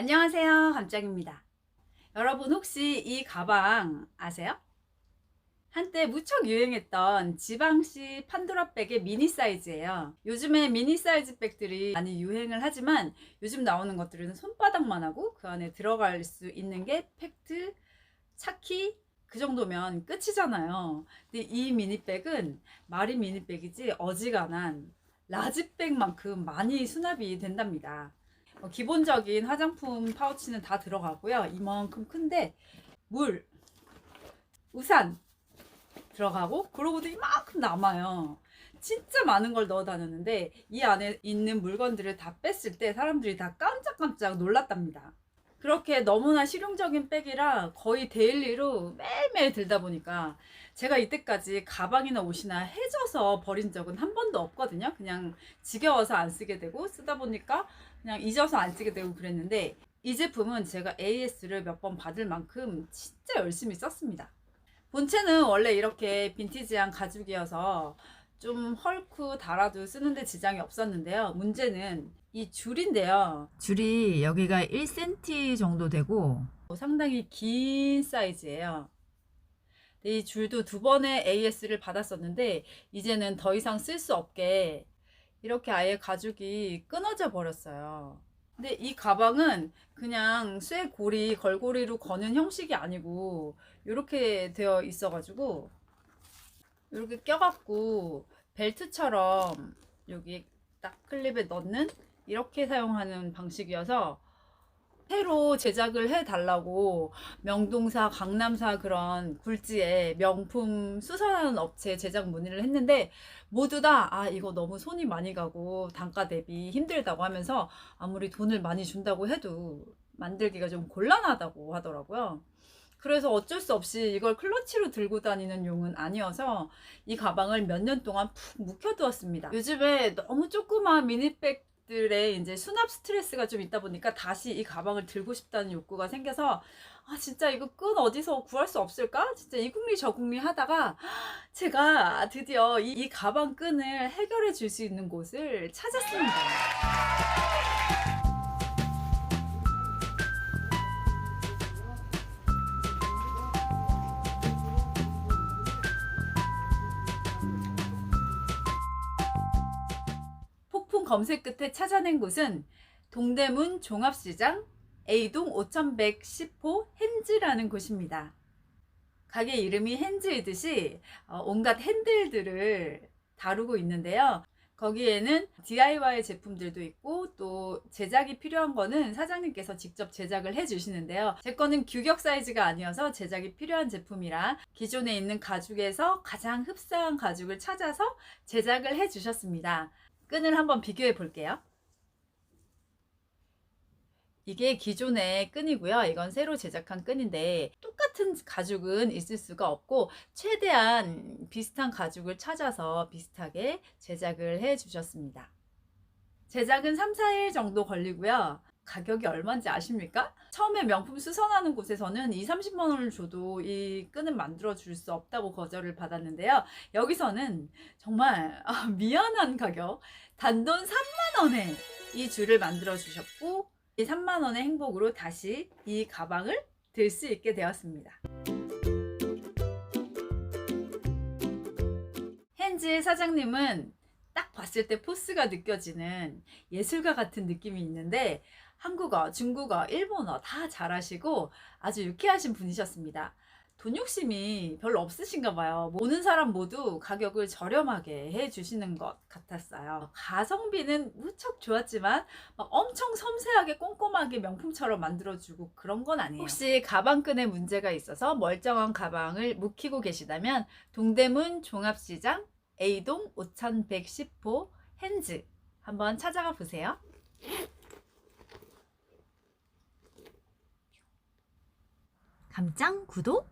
안녕하세요. 감짱입니다. 여러분 혹시 이 가방 아세요? 한때 무척 유행했던 지방시 판도라백의 미니 사이즈예요. 요즘에 미니 사이즈 백들이 많이 유행을 하지만 요즘 나오는 것들은 손바닥만 하고 그 안에 들어갈 수 있는 게 팩트, 차키 그 정도면 끝이잖아요. 근데 이 미니백은 말이 미니백이지 어지간한 라지백만큼 많이 수납이 된답니다. 어, 기본적인 화장품 파우치는 다 들어가고요. 이만큼 큰데 물, 우산 들어가고 그러고도 이만큼 남아요. 진짜 많은 걸 넣어 다녔는데 이 안에 있는 물건들을 다 뺐을 때 사람들이 다 깜짝깜짝 놀랐답니다. 그렇게 너무나 실용적인 백이라 거의 데일리로 매일매일 들다 보니까 제가 이때까지 가방이나 옷이나 해져서 버린 적은 한 번도 없거든요. 그냥 지겨워서 안 쓰게 되고 쓰다 보니까 그냥 잊어서 안 쓰게 되고 그랬는데 이 제품은 제가 AS를 몇 번 받을 만큼 진짜 열심히 썼습니다. 본체는 원래 이렇게 빈티지한 가죽이어서 좀 헐크 달아도 쓰는데 지장이 없었는데요. 문제는 이 줄인데요. 줄이 여기가 1cm 정도 되고 상당히 긴 사이즈예요. 이 줄도 두 번의 AS를 받았었는데 이제는 더 이상 쓸 수 없게 이렇게 아예 가죽이 끊어져 버렸어요. 근데 이 가방은 그냥 쇠고리, 걸고리로 거는 형식이 아니고 이렇게 되어 있어가지고 이렇게 껴갖고 벨트처럼 여기 딱 클립에 넣는 이렇게 사용하는 방식이어서 새로 제작을 해달라고 명동사, 강남사 그런 굴지에 명품 수선하는 업체에 제작 문의를 했는데 모두 다 아, 이거 너무 손이 많이 가고 단가 대비 힘들다고 하면서 아무리 돈을 많이 준다고 해도 만들기가 좀 곤란하다고 하더라고요. 그래서 어쩔 수 없이 이걸 클러치로 들고 다니는 용은 아니어서 이 가방을 몇 년 동안 푹 묵혀두었습니다. 요즘에 너무 조그마한 미니백 들의 이제 수납 스트레스가 좀 있다 보니까 다시 이 가방을 들고 싶다는 욕구가 생겨서 아 진짜 이거 끈 어디서 구할 수 없을까? 진짜 이 궁리 저 궁리 하다가 제가 드디어 이, 이 가방 끈을 해결해 줄 수 있는 곳을 찾았습니다. 검색 끝에 찾아낸 곳은 동대문 종합시장 A동 5110호 핸즈라는 곳입니다. 가게 이름이 핸즈이듯이 어, 온갖 핸들들을 다루고 있는데요. 거기에는 DIY 제품들도 있고 또 제작이 필요한 거는 사장님께서 직접 제작을 해 주시는데요. 제 거는 규격 사이즈가 아니어서 제작이 필요한 제품이라 기존에 있는 가죽에서 가장 흡사한 가죽을 찾아서 제작을 해 주셨습니다. 끈을 한번 비교해 볼게요. 이게 기존의 끈이고요. 이건 새로 제작한 끈인데 똑같은 가죽은 있을 수가 없고 최대한 비슷한 가죽을 찾아서 비슷하게 제작을 해 주셨습니다. 제작은 3, 4일 정도 걸리고요. 가격이 얼마인지 아십니까? 처음에 명품 수선하는 곳에서는 2, 30만 원을 줘도 이 끈을 만들어 줄 수 없다고 거절을 받았는데요. 여기서는 정말 아, 미안한 가격 단돈 3만 원에 이 줄을 만들어 주셨고 이 3만 원의 행복으로 다시 이 가방을 들 수 있게 되었습니다. 핸즈 사장님은 딱 봤을 때 포스가 느껴지는 예술가 같은 느낌이 있는데 한국어, 중국어, 일본어 다 잘하시고 아주 유쾌하신 분이셨습니다. 돈 욕심이 별로 없으신가 봐요. 오는 사람 모두 가격을 저렴하게 해주시는 것 같았어요. 가성비는 무척 좋았지만 막 엄청 섬세하게 꼼꼼하게 명품처럼 만들어주고 그런 건 아니에요. 혹시 가방끈에 문제가 있어서 멀쩡한 가방을 묵히고 계시다면 동대문 종합시장 A동 5110호 핸즈 한번 찾아가 보세요. 감짱 구독